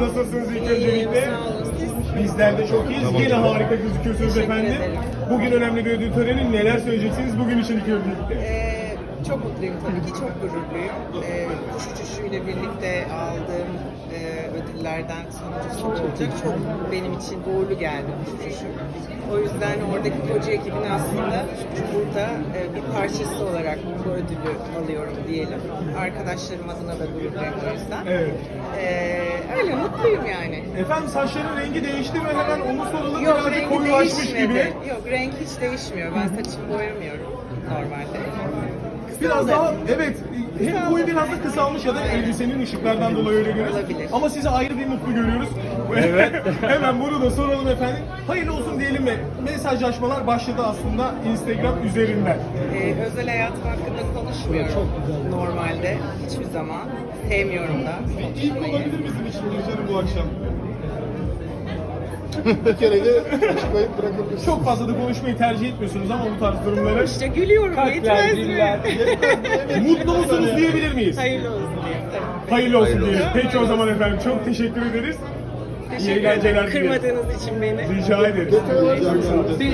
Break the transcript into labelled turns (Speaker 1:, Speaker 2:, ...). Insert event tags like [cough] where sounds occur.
Speaker 1: Nasılsınız ilk öncelikle? Bizler de çok iyiyiz. Yine harika gözüküyorsunuz
Speaker 2: Teşekkür
Speaker 1: efendim.
Speaker 2: ederim.
Speaker 1: Bugün önemli bir ödül töreni. Neler söyleyeceksiniz bugün için ilk öncelikle?
Speaker 2: Ee, çok mutluyum tabii ki, çok gururluyum. Ee, kuş uçuşuyla birlikte aldığım e, ödüllerden sonuncusu olacak. Çok benim için uğurlu geldi kuş uçuşu. O yüzden oradaki koca ekibin aslında burada e, parçası olarak bu ödülü alıyorum diyelim. Arkadaşlarım adına da gururluyum o yüzden.
Speaker 1: Evet.
Speaker 2: Ee, öyle mutluyum yani.
Speaker 1: Efendim saçların rengi değişti mi? Hemen onu soralım.
Speaker 2: Yok
Speaker 1: Birazcık
Speaker 2: rengi
Speaker 1: koyulaşmış
Speaker 2: değişmedi.
Speaker 1: gibi.
Speaker 2: Yok renk hiç değişmiyor. Ben saçımı boyamıyorum normalde.
Speaker 1: Biraz daha evet hem boyu biraz da kısalmış ya da elbisenin ışıklardan dolayı öyle görüyoruz. Ama sizi ayrı bir mutlu görüyoruz. Evet. [laughs] Hemen bunu da soralım efendim. Hayırlı olsun diyelim mi? Mesajlaşmalar başladı aslında Instagram üzerinden.
Speaker 2: Ee, özel hayatım hakkında konuşmuyorum normalde hiçbir zaman. Sevmiyorum da
Speaker 1: İlk olabilir şimdi canım bu akşam?
Speaker 3: Bir kere de açıklayıp bırakabilirsiniz.
Speaker 1: Çok fazla da konuşmayı tercih etmiyorsunuz ama bu tarz durumları.
Speaker 2: İşte gülüyorum yetmez mi?
Speaker 1: Mutlu musunuz diyebilir miyiz?
Speaker 2: Hayırlı olsun. Tabii.
Speaker 1: Hayırlı olsun
Speaker 3: Hayırlı
Speaker 1: diyelim.
Speaker 2: olsun.
Speaker 1: Peki o zaman efendim çok teşekkür ederiz.
Speaker 2: Teşekkür
Speaker 1: eğlenceler
Speaker 2: ederim
Speaker 1: dilerim.
Speaker 2: kırmadığınız için beni.
Speaker 1: Rica ederiz.
Speaker 3: Detay.
Speaker 2: Bir